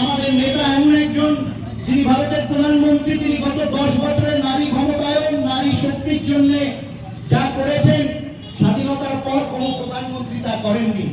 আমাদের নেতা এমন একজন যিনি ভারতের প্রধানমন্ত্রী, তিনি গত দশ বছরে নারী ক্ষমতায়ন, নারী শক্তির জন্য যা করেছেন, স্বাধীনতার পর কোন প্রধানমন্ত্রী তা করেননি।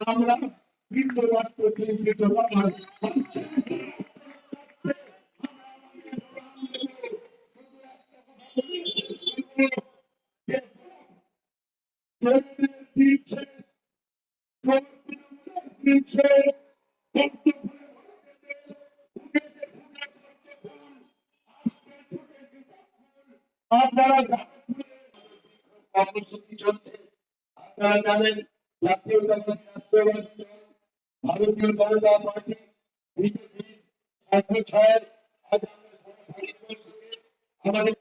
নয় আপনারা কর্মসূচি চলছে আপনারা জানেন জাতীয় ভারতীয় জনতা পার্টি বিজেপি ছাত্র ছয়ের আমাদের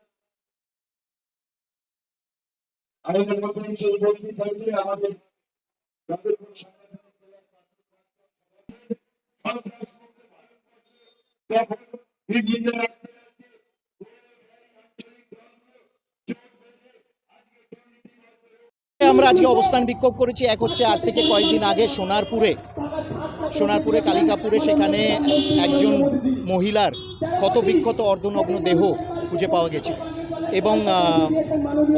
আমাদের নতুন সেই বক্তৃতা আমাদের বিভিন্ন আমরা আজকে অবস্থান বিক্ষোভ করেছি। এক হচ্ছে আজ থেকে কয়েকদিন আগে সোনারপুরে। সোনারপুরে, কালিকাপুরে সেখানে একজন মহিলার ক্ষত বিক্ষত অর্ধনগ্ন দেহ খুঁজে পাওয়া গেছে। এবং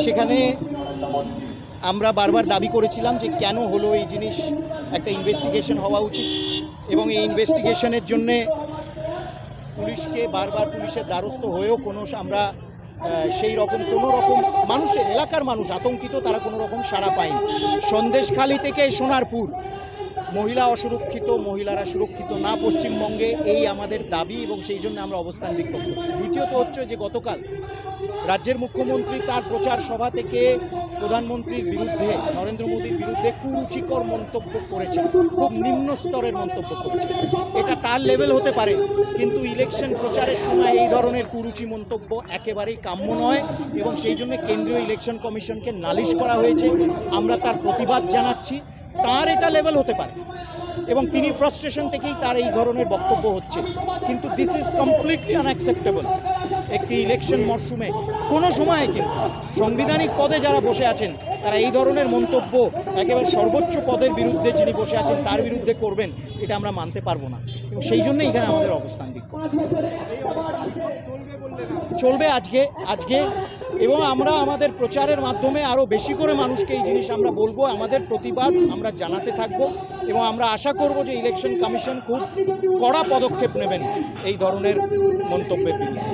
সেখানে আমরা বারবার দাবি করেছিলাম যে কেন হলো এই জিনিস? একটা ইনভেস্টিগেশন হওয়া উচিত। এবং এই ইনভেস্টিগেশনের জন্যে পুলিশকে বারবার পুলিশের দ্বারস্থ হয়েও কোনো আমরা সেই রকম, কোনো রকম মানুষের, এলাকার মানুষ, আতঙ্কিত তারা কোনো রকম সাড়া পায়নি। সন্দেশখালী থেকে সোনারপুর, মহিলা অসুরক্ষিত, মহিলারা সুরক্ষিত না পশ্চিমবঙ্গে, এই আমাদের দাবি এবং সেই জন্য আমরা অবস্থান বিক্ষোভ করছি। দ্বিতীয়ত হচ্ছে যে গতকাল রাজ্যের মুখ্যমন্ত্রী তার প্রচার সভা থেকে প্রধানমন্ত্রীর বিরুদ্ধে, নরেন্দ্র মোদীর বিরুদ্ধে কুরুচিকর মন্তব্য করেছেন। খুব নিম্ন স্তরের মন্তব্য করেছেন। এটা তার লেভেল হতে পারে, কিন্তু ইলেকশন প্রচারের সময় এই ধরনের কুরুচি মন্তব্য একেবারেই কাম্য নয় এবং সেই জন্য কেন্দ্রীয় ইলেকশন কমিশনকে নালিশ করা হয়েছে। আমরা তার প্রতিবাদ জানাচ্ছি। তার এটা লেভেল হতে পারে এবং তিনি ফ্রাস্ট্রেশন থেকেই তার এই ধরনের বক্তব্য হচ্ছে। কিন্তু দিস ইজ কমপ্লিটলি আনঅ্যাকসেপ্টেবল একটি ইলেকশন মরশুমে। কোনো সময়ে কিন্তু সাংবিধানিক পদে যারা বসে আছেন, তারা এই ধরনের মন্তব্য একেবারে সর্বোচ্চ পদের বিরুদ্ধে যিনি বসে আছেন, তার বিরুদ্ধে করবেন, এটা আমরা মানতে পারব না। এবং সেই জন্যই এখানে আমাদের অবস্থান বিক্ষোভ চলবে আজকে আজকে, এবং আমরা আমাদের প্রচারের মাধ্যমে আরও বেশি করে মানুষকে এই জিনিস আমরা বলব, আমাদের প্রতিবাদ আমরা জানাতে থাকব, এবং আমরা আশা করব যে ইলেকশন কমিশন খুব কড়া পদক্ষেপ নেবেন এই ধরনের মন্তব্যের বিরুদ্ধে।